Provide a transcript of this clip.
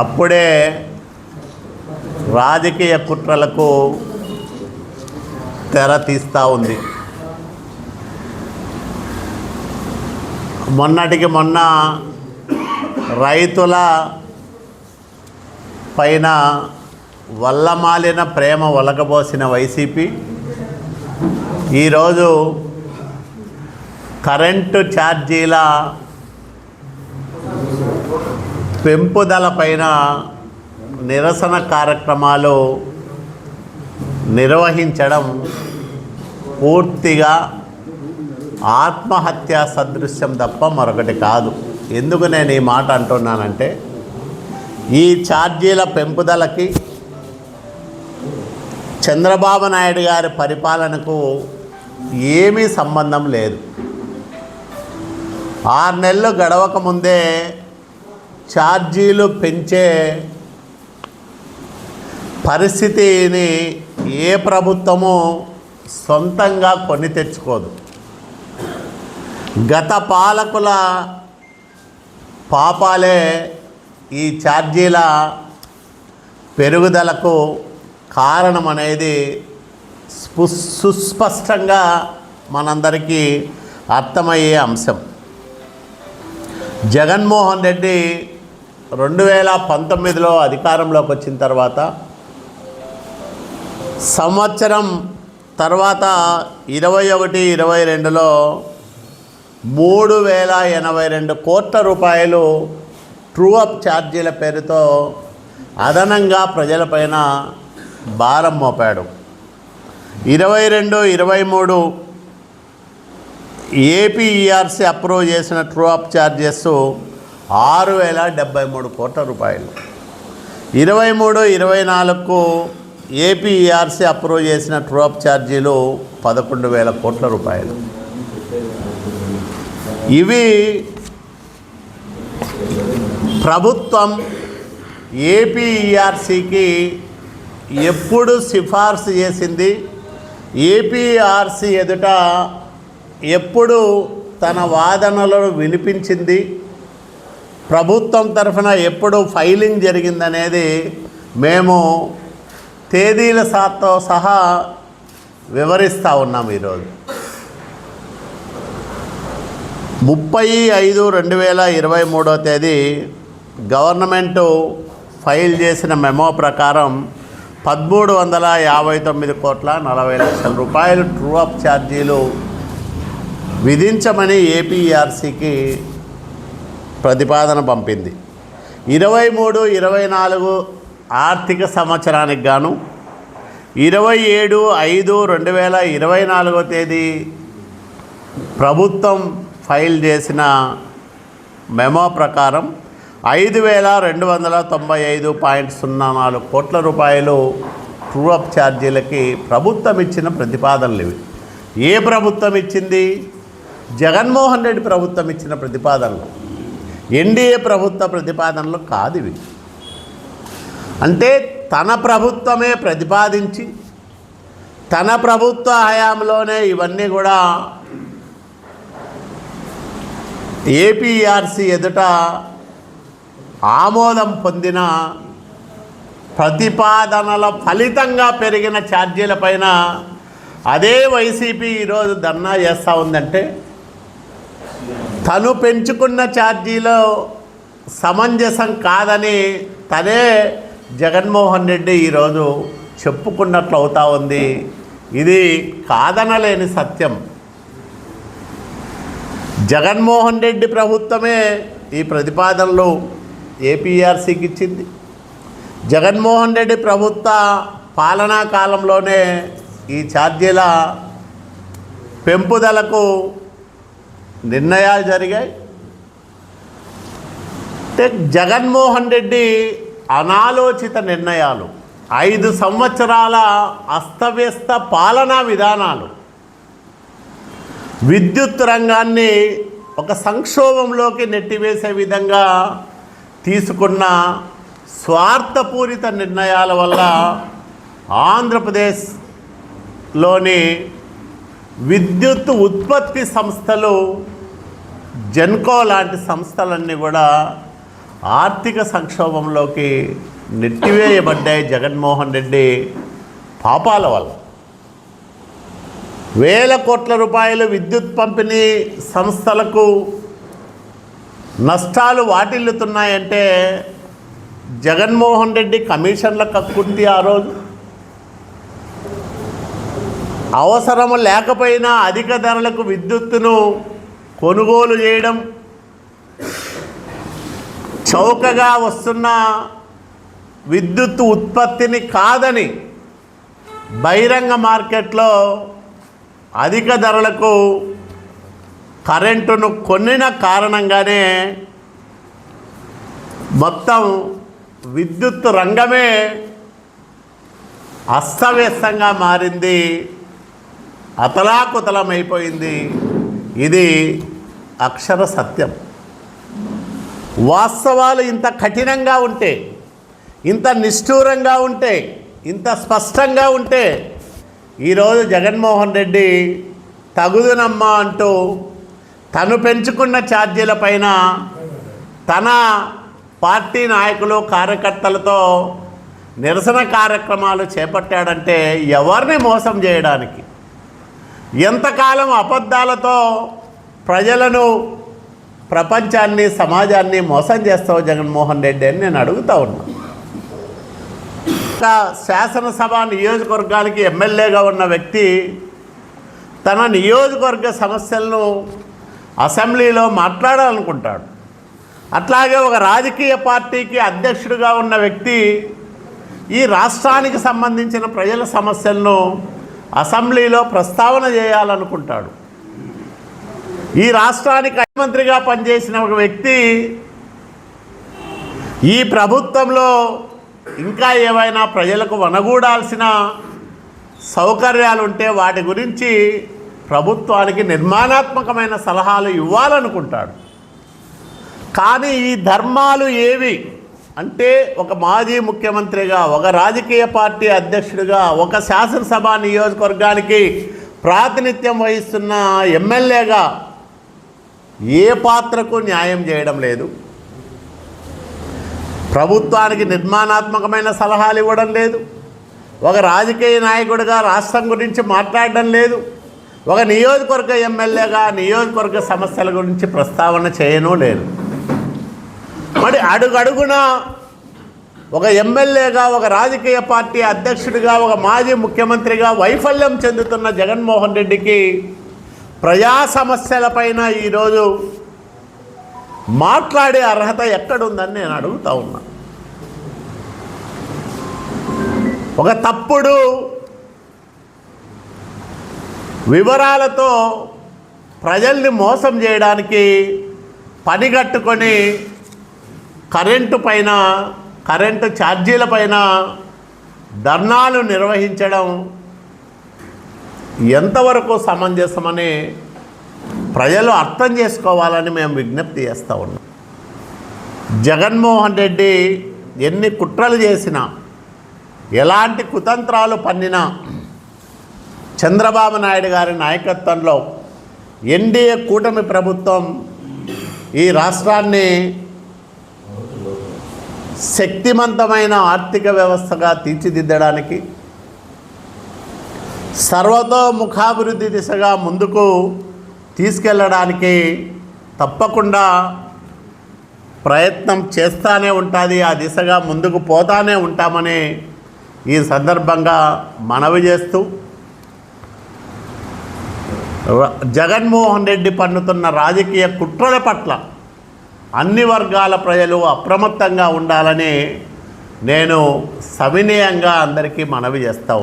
అప్పుడే రాజకీయ కుట్రలకు తెర తీస్తూ ఉంది. మొన్నటికి మొన్న రైతుల పైన వల్లమాలిన ప్రేమ ఒలకబోసిన వైసీపీ ఈరోజు కరెంటు ఛార్జీల పెంపుదల పైన నిరసన కార్యక్రమాలు నిర్వహించడం పూర్తిగా ఆత్మహత్య సదృశ్యం తప్ప మరొకటి కాదు. ఎందుకు నేను ఈ మాట అంటున్నానంటే ఈ ఛార్జీల పెంపుదలకి చంద్రబాబు నాయుడు గారి పరిపాలనకు ఏమీ సంబంధం లేదు. ఆరు నెలలు గడవక ముందే ఛార్జీలు పెంచే పరిస్థితిని ఏ ప్రభుత్వము సొంతంగా కొని తెచ్చుకోదు. గత పాలకుల పాపాలే ఈ ఛార్జీల పెరుగుదలకు కారణం అనేది స్పు సుస్పష్టంగా మనందరికీ అర్థమయ్యే అంశం. జగన్మోహన్ రెడ్డి రెండు వేల పంతొమ్మిదిలో అధికారంలోకి వచ్చిన తర్వాత సంవత్సరం తర్వాత ఇరవై ఒకటి ఇరవై రెండులో మూడు వేల ఎనభై రెండు కోట్ల రూపాయలు ట్రూ అప్ ఛార్జీల పేరుతో అదనంగా ప్రజలపైన భారం మోపాడు. ఇరవై రెండు ఇరవై మూడు ఏపీఈఆర్సీ అప్రూవ్ చేసిన ట్రూ అప్ ఛార్జెస్ ఆరు వేల డెబ్బై మూడు కోట్ల రూపాయలు. ఇరవై మూడు ఇరవై నాలుగుకు ఏపీఈఆర్సీ అప్రూవ్ చేసిన ట్రూఅప్ ఛార్జీలు పదకొండు వేల కోట్ల రూపాయలు. ఇవి ప్రభుత్వం ఏపీఈఆర్సీకి ఎప్పుడు సిఫార్సు చేసింది? ఏపీఆర్సీ ఎదుట ఎప్పుడు తన వాదనలను వినిపించింది? ప్రభుత్వం తరఫున ఎప్పుడు ఫైలింగ్ జరిగిందనేది మేము తేదీల సాతో సహా వివరిస్తూ ఉన్నాం ఈరోజు. ముప్పై ఐదు రెండు వేల ఇరవై మూడో తేదీ గవర్నమెంటు ఫైల్ చేసిన మెమో ప్రకారం పదమూడు వందల యాభై తొమ్మిది కోట్ల నలభై లక్షల రూపాయలు ట్రూ అప్ ఛార్జీలు విధించమని ఏపీఆర్సీకి ప్రతిపాదన పంపింది. ఇరవై మూడు ఇరవై నాలుగు ఆర్థిక సంవత్సరానికి గాను ఇరవై ఏడు ఐదు రెండు వేల ఇరవై నాలుగో తేదీ ప్రభుత్వం ఫైల్ చేసిన మెమో ప్రకారం ఐదు వేల రెండు వందల తొంభై ఐదు పాయింట్ సున్నా నాలుగు కోట్ల రూపాయలు ట్రూఅప్ ఛార్జీలకి ప్రభుత్వం ఇచ్చిన ప్రతిపాదనలు ఇవి. ఏ ప్రభుత్వం ఇచ్చింది? జగన్మోహన్ రెడ్డి ప్రభుత్వం ఇచ్చిన ప్రతిపాదనలు. ఎన్డీఏ ప్రభుత్వ ప్రతిపాదనలు కాదు ఇవి. అంటే తన ప్రభుత్వమే ప్రతిపాదించి తన ప్రభుత్వ హయాంలోనే ఇవన్నీ కూడా ఏపీఆర్సీ ఎదుట ఆమోదం పొందిన ప్రతిపాదనల ఫలితంగా పెరిగిన ఛార్జీల పైన అదే వైసీపీ ఈరోజు ధర్నా చేస్తూ ఉందంటే తను పెంచుకున్న ఛార్జీలో సమంజసం కాదని తనే జగన్మోహన్ రెడ్డి ఈరోజు చెప్పుకున్నట్లు అవుతా ఉంది. ఇది కాదనలేని సత్యం. జగన్మోహన్ రెడ్డి ప్రభుత్వమే ఈ ప్రతిపాదనలు ఏపీఆర్సీకి ఇచ్చింది. జగన్మోహన్ రెడ్డి ప్రభుత్వ పాలనా కాలంలోనే ఈ ఛార్జీల పెంపుదలకు నిర్ణయాలు జరిగాయి. అంటే జగన్మోహన్ రెడ్డి అనాలోచిత నిర్ణయాలు. ఐదు సంవత్సరాల అస్తవ్యస్త పాలనా విధానాలు. విద్యుత్ రంగాన్ని ఒక సంక్షోభంలోకి నెట్టివేసే విధంగా తీసుకున్న స్వార్థపూరిత నిర్ణయాల వల్ల ఆంధ్రప్రదేశ్లోని విద్యుత్ ఉత్పత్తి సంస్థలు జెన్కో లాంటి సంస్థలన్నీ కూడా ఆర్థిక సంక్షోభంలోకి నెట్టివేయబడ్డాయి జగన్మోహన్ రెడ్డి పాపాల వల్ల. వేల కోట్ల రూపాయలు విద్యుత్ పంపిణీ సంస్థలకు నష్టాలు వాటిల్లుతున్నాయంటే జగన్మోహన్ రెడ్డి కమిషన్ల కక్కుర్తి ఆ రోజు. అవసరము లేకపోయినా అధిక ధరలకు విద్యుత్తును కొనుగోలు చేయడం చౌకగా వస్తున్న విద్యుత్ ఉత్పత్తిని కాదని బహిరంగ మార్కెట్లో అధిక ధరలకు కరెంటును కొనిన కారణంగానే మొత్తం విద్యుత్ రంగమే అస్తవ్యస్తంగా మారింది అతలాకుతలమైపోయింది. ఇది అక్షర సత్యం. వాస్తవాలు ఇంత కఠినంగా ఉంటే ఇంత నిష్ఠూరంగా ఉంటే ఇంత స్పష్టంగా ఉంటే ఈరోజు జగన్మోహన్ రెడ్డి తగుదునమ్మా అంటూ తను పెంచుకున్న ఛార్జీల పైన తన పార్టీ నాయకులు కార్యకర్తలతో నిరసన కార్యక్రమాలు చేపట్టాడంటే ఎవరిని మోసం చేయడానికి? ఎంతకాలం అబద్ధాలతో ప్రజలను ప్రపంచాన్ని సమాజాన్ని మోసం చేస్తావు జగన్మోహన్ రెడ్డి అని నేను అడుగుతా ఉన్నా. శాసనసభ నియోజకవర్గానికి ఎమ్మెల్యేగా ఉన్న వ్యక్తి తన నియోజకవర్గ సమస్యలను అసెంబ్లీలో మాట్లాడాలనుకుంటాడు. అట్లాగే ఒక రాజకీయ పార్టీకి అధ్యక్షుడిగా ఉన్న వ్యక్తి ఈ రాష్ట్రానికి సంబంధించిన ప్రజల సమస్యలను అసెంబ్లీలో ప్రస్తావన చేయాలనుకుంటాడు. ఈ రాష్ట్రానికి ముఖ్యమంత్రిగా పనిచేసిన ఒక వ్యక్తి ఈ ప్రభుత్వంలో ఇంకా ఏవైనా ప్రజలకు వనగూడాల్సిన సౌకర్యాలు ఉంటే వాటి గురించి ప్రభుత్వానికి నిర్మాణాత్మకమైన సలహాలు ఇవ్వాలనుకుంటాడు. కానీ ఈ ధర్మాలు ఏవి? అంటే ఒక మాజీ ముఖ్యమంత్రిగా ఒక రాజకీయ పార్టీ అధ్యక్షుడిగా ఒక శాసనసభ నియోజకవర్గానికి ప్రాతినిధ్యం వహిస్తున్న ఎమ్మెల్యేగా ఏ పాత్రకు న్యాయం చేయడం లేదు? ప్రభుత్వానికి నిర్మాణాత్మకమైన సలహాలు ఇవ్వడం లేదు. ఒక రాజకీయ నాయకుడిగా రాష్ట్రం గురించి మాట్లాడడం లేదు. ఒక నియోజకవర్గ ఎమ్మెల్యేగా నియోజకవర్గ సమస్యల గురించి ప్రస్తావన చేయను లేదు. మరి అడుగడుగున ఒక ఎమ్మెల్యేగా ఒక రాజకీయ పార్టీ అధ్యక్షుడిగా ఒక మాజీ ముఖ్యమంత్రిగా వైఫల్యం చెందుతున్న జగన్మోహన్ రెడ్డికి ప్రజా సమస్యలపైన ఈరోజు మాట్లాడే అర్హత ఎక్కడుందని నేను అడుగుతా ఉన్నా. ఒక తప్పుడు వివరాలతో ప్రజల్ని మోసం చేయడానికి పనిగట్టుకొని కరెంటు పైన కరెంటు ఛార్జీల పైన ధర్నాలు నిర్వహించడం ఎంతవరకు సమంజసమని ప్రజలు అర్థం చేసుకోవాలని మేము విజ్ఞప్తి చేస్తూ ఉన్నాం. జగన్మోహన్ రెడ్డి ఎన్ని కుట్రలు చేసినా ఎలాంటి కుతంత్రాలు పన్నినా చంద్రబాబు నాయుడు గారి నాయకత్వంలో ఎన్డీఏ కూటమి ప్రభుత్వం ఈ రాష్ట్రాన్ని శక్తివంతమైన ఆర్థిక వ్యవస్థగా తీర్చిదిద్దడానికి సర్వతోముఖాభివృద్ధి దిశగా ముందుకు తీసుకెళ్ళడానికి తప్పకుండా ప్రయత్నం చేస్తూనే ఉంటుంది ఆ దిశగా ముందుకు పోతానే ఉంటామని ఈ సందర్భంగా మనవి చేస్తూ జగన్మోహన్ రెడ్డి పన్నుతున్న రాజకీయ కుట్రల పట్ల అన్ని వర్గాల ప్రజలు అప్రమత్తంగా ఉండాలని నేను సవినయంగా అందరికీ మనవి చేస్తూ